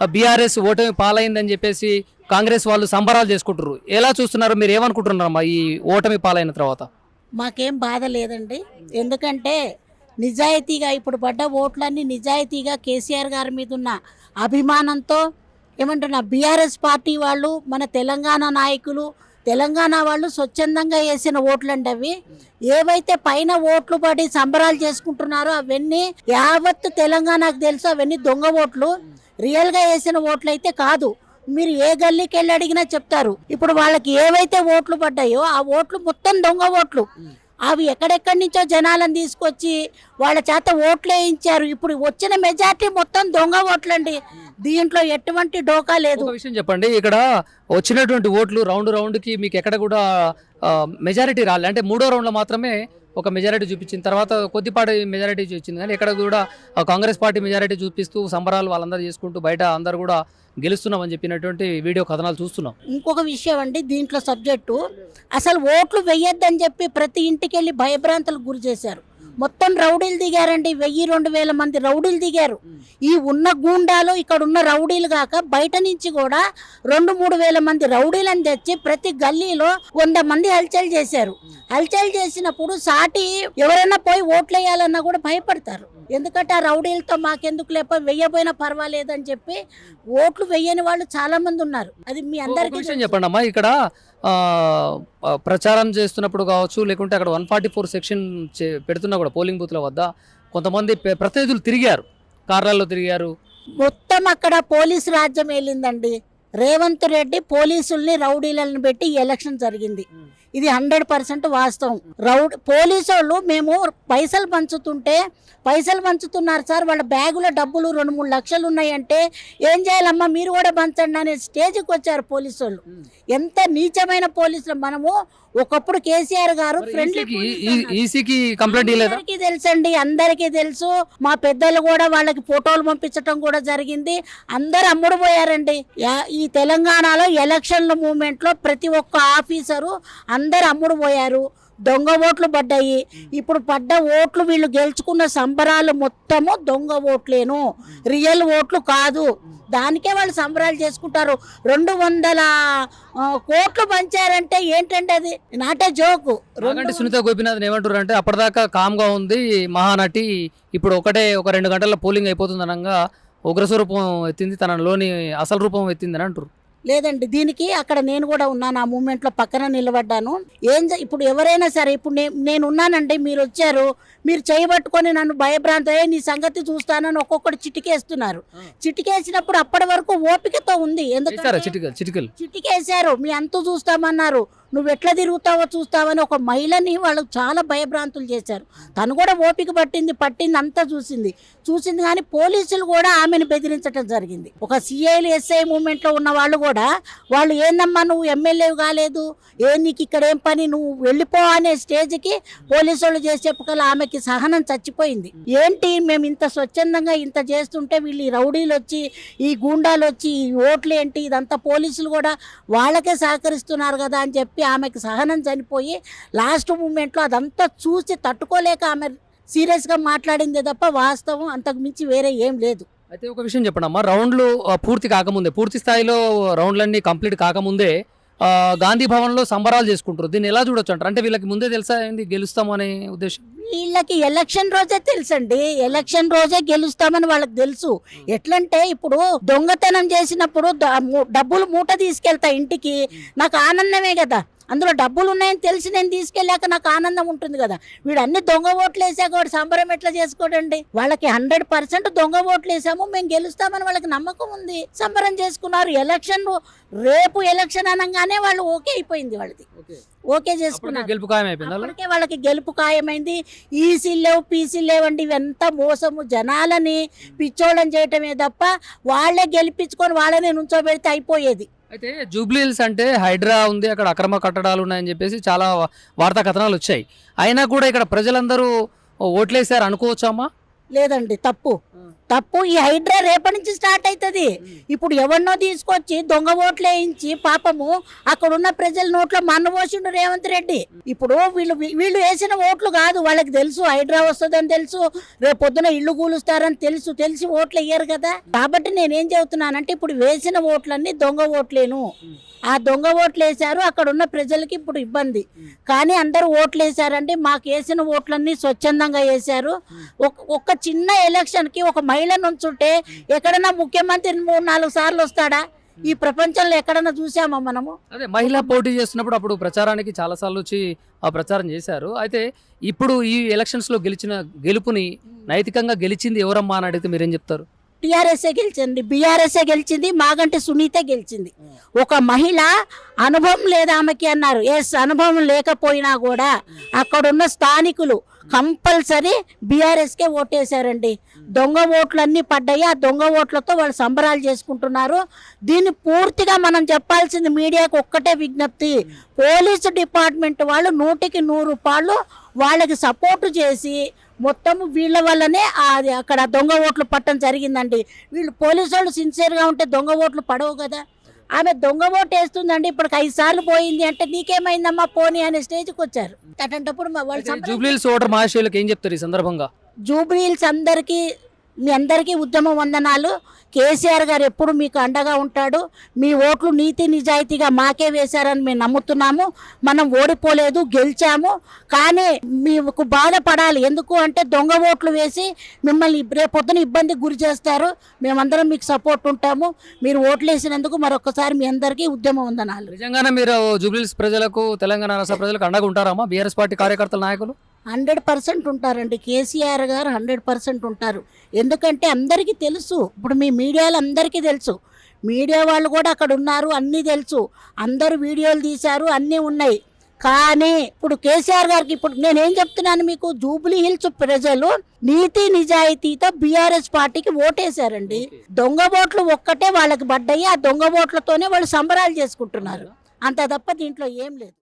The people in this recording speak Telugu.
బీఆర్ఎస్ ఓటమి పాలైందని చెప్పేసి కాంగ్రెస్ వాళ్ళు సంబరాలు చేసుకుంటారు ఎలా చూస్తున్నారు? మీరు ఏమనుకుంటున్నారమ్మా ఈ ఓటమి పాలైన తర్వాత? మాకేం బాధ లేదండి. ఎందుకంటే నిజాయితీగా ఇప్పుడు పడ్డ ఓట్లన్నీ నిజాయితీగా కేసీఆర్ గారి మీద ఉన్న అభిమానంతో ఏమంటున్నా బీఆర్ఎస్ పార్టీ వాళ్ళు మన తెలంగాణ నాయకులు తెలంగాణ వాళ్ళు స్వచ్ఛందంగా వేసిన ఓట్లండి అవి. ఏవైతే పైన ఓట్లు పడి సంబరాలు చేసుకుంటున్నారో అవన్నీ యావత్తు తెలంగాణకు తెలుసు అవన్నీ దొంగ ఓట్లు. రియల్గా వేసిన ఓట్లు అయితే కాదు. మీరు ఏ గల్లీకి వెళ్ళి అడిగినా చెప్తారు. ఇప్పుడు వాళ్ళకి ఏవైతే ఓట్లు పడ్డాయో ఆ ఓట్లు మొత్తం దొంగ ఓట్లు. అవి ఎక్కడెక్కడి నుంచో జనాలను తీసుకొచ్చి వాళ్ళ చేత ఓట్లు వేయించారు. ఇప్పుడు వచ్చిన మెజార్టీ మొత్తం దొంగ ఓట్లండి. దీంట్లో ఎటువంటి డోకా లేదు. విషయం చెప్పండి. ఇక్కడ వచ్చినటువంటి ఓట్లు రౌండ్ రౌండ్కి మీకు ఎక్కడ కూడా మెజారిటీ రాలే. అంటే మూడో రౌండ్లో మాత్రమే ఒక మెజారిటీ చూపించిన తర్వాత కొద్దిపాటి మెజారిటీ చూపించింది కానీ ఎక్కడ కూడా కాంగ్రెస్ పార్టీ మెజారిటీ చూపిస్తూ సంబరాలు వాళ్ళందరూ చేసుకుంటూ బయట అందరూ కూడా గెలుస్తున్నామని చెప్పినటువంటి వీడియో కథనాలు చూస్తున్నాం. ఇంకొక విషయం అండి దీంట్లో సబ్జెక్టు అసలు ఓట్లు వేయొద్దని చెప్పి ప్రతి ఇంటికి వెళ్ళి గురి చేశారు. మొత్తం రౌడీలు దిగారండి. వెయ్యి రెండు వేల మంది రౌడీలు దిగారు. ఈ ఉన్న గూండాలు ఇక్కడ ఉన్న రౌడీలు కాక బయట నుంచి కూడా రెండు మూడు వేల మంది రౌడీలను తెచ్చి ప్రతి గల్లీలో వంద మంది హల్చల్ చేశారు. హల్చల్ చేసినప్పుడు సాటి ఎవరైనా పోయి ఓట్లు వేయాలన్నా కూడా భయపడతారు. ఎందుకంటే ఆ రౌడీలతో మాకెందుకు లేప? వెయ్యబోయినా పర్వాలేదని చెప్పి ఓట్లు వెయ్యని వాళ్ళు చాలా మంది ఉన్నారు. అది మీ అందరికీ విషయం చెప్పండి అమ్మా. ఇక్కడ ప్రచారం చేస్తున్నప్పుడు కావచ్చు లేకుంటే అక్కడ వన్ ఫార్టీ ఫోర్ సెక్షన్ పెడుతున్నా కూడా పోలింగ్ బూత్ల వద్ద కొంతమంది ప్రతినిధులు తిరిగారు. కార్లలో తిరిగారు. మొత్తం అక్కడ పోలీసు రాజ్యం వెళ్ళిందండి రేవంత్ రెడ్డి పోలీసుల్ని రౌడీలను పెట్టి ఎలక్షన్ జరిగింది. ఇది హండ్రెడ్ పర్సెంట్ వాస్తవం. రౌడ్ పోలీసు వాళ్ళు మేము పైసలు పంచుతుంటే పైసలు పంచుతున్నారు సార్ వాళ్ళ బ్యాగులో డబ్బులు రెండు మూడు లక్షలు ఉన్నాయంటే ఏం చేయాలమ్మా? మీరు కూడా పంచండి అనే స్టేజ్కి వచ్చారు పోలీసు వాళ్ళు ఎంత నీచమైన పోలీసులు మనము. ఒకప్పుడు కేసీఆర్ గారు ఫ్రెండ్లీ కంప్లైంట్ తెలుసండి అందరికీ తెలుసు. మా పెద్దలు కూడా వాళ్ళకి ఫోటోలు పంపించడం కూడా జరిగింది. అందరు అమ్ముడు పోయారండి. ఈ తెలంగాణలో ఎలక్షన్ల మూమెంట్లో ప్రతి ఒక్క ఆఫీసరు అందరు అమ్ముడు పోయారు దొంగ ఓట్లు పడ్డాయి. ఇప్పుడు పడ్డ ఓట్లు వీళ్ళు గెలుచుకున్న సంబరాలు మొత్తము దొంగ ఓట్లేను. రియల్ ఓట్లు కాదు. దానికే వాళ్ళు సంబరాలు చేసుకుంటారు. రెండు వందల కోట్లు పంచారంటే ఏంటంటే అది? నాటే జోకు. సునీత గోపినాథ్ ఏమంటారు అంటే అప్పటిదాకా కామ్గా ఉంది మహానటి ఇప్పుడు ఒకటే ఒక రెండు గంటల పోలింగ్ అయిపోతుంది అనగా ఉగ్రస్వరూపం ఎత్తింది తనలోని అసలు రూపం ఎత్తింది అని అంటారు లేదండి దీనికి అక్కడ నేను కూడా ఉన్నాను ఆ మూమెంట్లో పక్కన నిలబడ్డాను. ఏం ఇప్పుడు ఎవరైనా సరే ఇప్పుడు నేను ఉన్నానండి మీరు వచ్చారు మీరు చేయబట్టుకొని నన్ను భయభ్రాంత "ఏ, నీ సంగతి చూస్తానని ఒక్కొక్కటి చిటికేస్తున్నారు. చిటికేసినప్పుడు అప్పటి వరకు ఓపికతో ఉంది ఎందుకంటే చిటికేశారు మీ అంతు చూస్తామన్నారు. నువ్వు ఎట్లా తిరుగుతావో చూస్తావని ఒక మహిళని వాళ్ళు చాలా భయభ్రాంతులు చేశారు. తను కూడా ఓపిక పట్టింది పట్టింది అంతా చూసింది. చూసింది కానీ పోలీసులు కూడా ఆమెను బెదిరించడం జరిగింది. ఒక సిఐలు ఎస్ఐ మూమెంట్లో ఉన్న వాళ్ళు కూడా వాళ్ళు ఏందమ్మా నువ్వు ఎమ్మెల్యే కాలేదు? ఏ నీకు ఇక్కడ ఏం పని? నువ్వు వెళ్ళిపో అనే స్టేజ్కి పోలీసు వాళ్ళు చేసి ఆమెకి సహనం చచ్చిపోయింది. ఏంటి? మేము ఇంత స్వచ్ఛందంగా ఇంత చేస్తుంటే వీళ్ళు ఈ రౌడీలు వచ్చి ఈ గూండాలు వచ్చి ఈ ఓట్లు ఏంటి? ఇదంతా పోలీసులు కూడా వాళ్ళకే సహకరిస్తున్నారు కదా అని చెప్పి చెప్పి ఆమెకి సహనం చనిపోయి లాస్ట్ మూమెంట్లో అదంతా చూసి తట్టుకోలేక ఆమె సీరియస్గా మాట్లాడిందే తప్ప వాస్తవం అంతకు మించి వేరే ఏం లేదు. అయితే ఒక విషయం చెప్పండి అమ్మా. రౌండ్లు పూర్తి కాకముందే పూర్తి స్థాయిలో రౌండ్లన్నీ కంప్లీట్ కాకముందే గాంధీ భవన్లో సంబరాలు చేసుకుంటారు. దీన్ని ఎలా చూడొచ్చు అంటారు? అంటే వీళ్ళకి ముందే తెలుసా ఏంది? గెలుస్తాము అనే ఉద్దేశం? వీళ్ళకి ఎలక్షన్ రోజే తెలుసండి. ఎలక్షన్ రోజే గెలుస్తామని వాళ్ళకి తెలుసు. ఎట్లంటే ఇప్పుడు దొంగతనం చేసినప్పుడు డబ్బులు మూట తీసుకెళ్తా ఇంటికి. నాకు ఆనందమే కదా. అందులో డబ్బులు ఉన్నాయని తెలిసి నేను తీసుకెళ్ళాక నాకు ఆనందం ఉంటుంది కదా. వీడు అన్ని దొంగ ఓట్లు వేసాక వాడు సంబరం ఎట్లా చేసుకోడండి? వాళ్ళకి హండ్రెడ్ పర్సెంట్ దొంగ ఓట్లు వేసాము మేము గెలుస్తామని వాళ్ళకి నమ్మకం ఉంది. సంబరం చేసుకున్నారు ఎలక్షన్ రేపు ఎలక్షన్ అనగానే వాళ్ళు ఓకే అయిపోయింది వాళ్ళది. ఓకే. చేసుకున్నారు. గెలుపు? అప్పటికే వాళ్ళకి గెలుపు ఖాయమైంది. ఈసీలు లేవు పీసీలు లేవండి ఇవంతా మోసము జనాలని పిచ్చోళ్ళని చేయటమే తప్ప వాళ్ళే గెలిపించుకొని వాళ్ళనే నుంచోబెడితే అయిపోయేది. అయితే జూబ్లీహిల్స్ అంటే హైడ్రా ఉంది అక్కడ అక్రమ కట్టడాలు ఉన్నాయని చెప్పేసి చాలా వార్తా కథనాలు వచ్చాయి. అయినా కూడా ఇక్కడ ప్రజలందరూ ఓట్లేసారు అనుకోవచ్చా అమ్మా? లేదండి తప్పు. తప్పు ఈ హైడ్రా రేపటి నుంచి స్టార్ట్ అవుతుంది. ఇప్పుడు ఎవరినో తీసుకొచ్చి దొంగ ఓట్లు వేయించి పాపము అక్కడ ఉన్న ప్రజల నోట్లో మన్ను పోసిండు రేవంత్ రెడ్డి. ఇప్పుడు వీళ్ళు వీళ్ళు వేసిన ఓట్లు కాదు వాళ్ళకి తెలుసు హైడ్రా వస్తుందని తెలుసు రేపు పొద్దున ఇల్లు కూలుస్తారని తెలుసు తెలిసి ఓట్లు వేయరు కదా. కాబట్టి నేనేం చెబుతున్నానంటే ఇప్పుడు వేసిన ఓట్లన్నీ దొంగ ఓట్లేను. ఆ దొంగ ఓట్లు వేశారు అక్కడ ఉన్న ప్రజలకి ఇప్పుడు ఇబ్బంది. కానీ అందరూ ఓట్లు వేశారంటే మాకు వేసిన ఓట్లన్నీ స్వచ్ఛందంగా వేశారు. ఒక్క చిన్న ఎలక్షన్కి ఒక మహిళ నుంచుంటే ఎక్కడన్నా ముఖ్యమంత్రి మూడు నాలుగు సార్లు వస్తాడా? ఈ ప్రపంచంలో ఎక్కడన్నా చూసామా మనము? అదే మహిళా పోటీ చేస్తున్నప్పుడు అప్పుడు ప్రచారానికి చాలాసార్లు వచ్చి ఆ ప్రచారం చేశారు. అయితే ఇప్పుడు ఈ ఎలక్షన్స్లో గెలిచిన గెలుపుని నైతికంగా గెలిచింది ఎవరమ్మా అని అడిగితే మీరేం చెప్తారు? టీఆర్ఎస్ఏ గెలిచింది బీఆర్ఎస్ఏ గెలిచింది మాగంటి సునీత గెలిచింది. ఒక మహిళ అనుభవం లేదా ఆమెకి అన్నారు. ఎస్ అనుభవం లేకపోయినా కూడా అక్కడున్న స్థానికులు కంపల్సరీ బీఆర్ఎస్కే ఓటేశారండి. దొంగ ఓట్లు అన్నీ పడ్డాయి. ఆ దొంగ ఓట్లతో వాళ్ళు సంబరాలు చేసుకుంటున్నారు. దీన్ని పూర్తిగా మనం చెప్పాల్సింది మీడియాకు ఒక్కటే విజ్ఞప్తి. పోలీసు డిపార్ట్మెంట్ వాళ్ళు నూటికి నూరు రూపాయలు వాళ్ళకి సపోర్టు చేసి మొత్తం వీళ్ళ వల్లనే అది అక్కడ దొంగ ఓట్లు పట్టడం జరిగిందండి. వీళ్ళు పోలీసు వాళ్ళు సిన్సియర్గా ఉంటే దొంగ ఓట్లు పడవు కదా. ఆమె దొంగ ఓటు వేస్తుందండి ఇప్పటికి ఐదు సార్లు పోయింది అంటే నీకేమైందమ్మా పోనీ అనే స్టేజ్కి వచ్చారు. వాళ్ళు సంబరం- జూబ్లీహిల్స్ ఓటర్ మహాశయులకు ఏం చెప్తారు ఈ సందర్భంగా? జూబ్లీహిల్స్ అందరికీ మీ అందరికీ ఉద్యమ వందనాలు. కేసీఆర్ గారు ఎప్పుడు మీకు అండగా ఉంటాడు. మీ ఓట్లు నీతి నిజాయితీగా మాకే వేశారని మేము నమ్ముతున్నాము. మనం ఓడిపోలేదు గెలిచాము. కానీ మీకు బాధపడాలి. ఎందుకు అంటే దొంగ ఓట్లు వేసి మిమ్మల్ని రేపొద్దున ఇబ్బందికి గురి చేస్తారు. మేమందరం మీకు సపోర్ట్ ఉంటాము. మీరు ఓట్లు వేసినందుకు మరొకసారి మీ అందరికీ ఉద్యమ వందనాలు. నిజంగానే మీరు జూబ్లీస్ ప్రజలకు తెలంగాణ రాష్ట్ర ప్రజలకు అండగా ఉంటారమ్మా బీఆర్ఎస్ పార్టీ కార్యకర్తల నాయకులు? హండ్రెడ్ పర్సెంట్ ఉంటారండి. కేసీఆర్ గారు హండ్రెడ్ పర్సెంట్ ఉంటారు. ఎందుకంటే అందరికీ తెలుసు. ఇప్పుడు మీ మీడియాలో అందరికీ తెలుసు. మీడియా వాళ్ళు కూడా అక్కడ ఉన్నారు. అన్నీ తెలుసు. అందరూ వీడియోలు తీశారు. అన్నీ ఉన్నాయి. కానీ ఇప్పుడు కేసీఆర్ గారికి ఇప్పుడు నేనేం చెప్తున్నాను మీకు? జూబ్లీ హిల్స్ ప్రజలు నీతి నిజాయితీతో బీఆర్ఎస్ పార్టీకి ఓటేశారండి. దొంగ ఓట్లు ఒక్కటే వాళ్ళకి పడ్డాయి. ఆ దొంగ ఓట్లతోనే వాళ్ళు సంబరాలు చేసుకుంటున్నారు. అంత తప్ప దీంట్లో ఏం లేదు.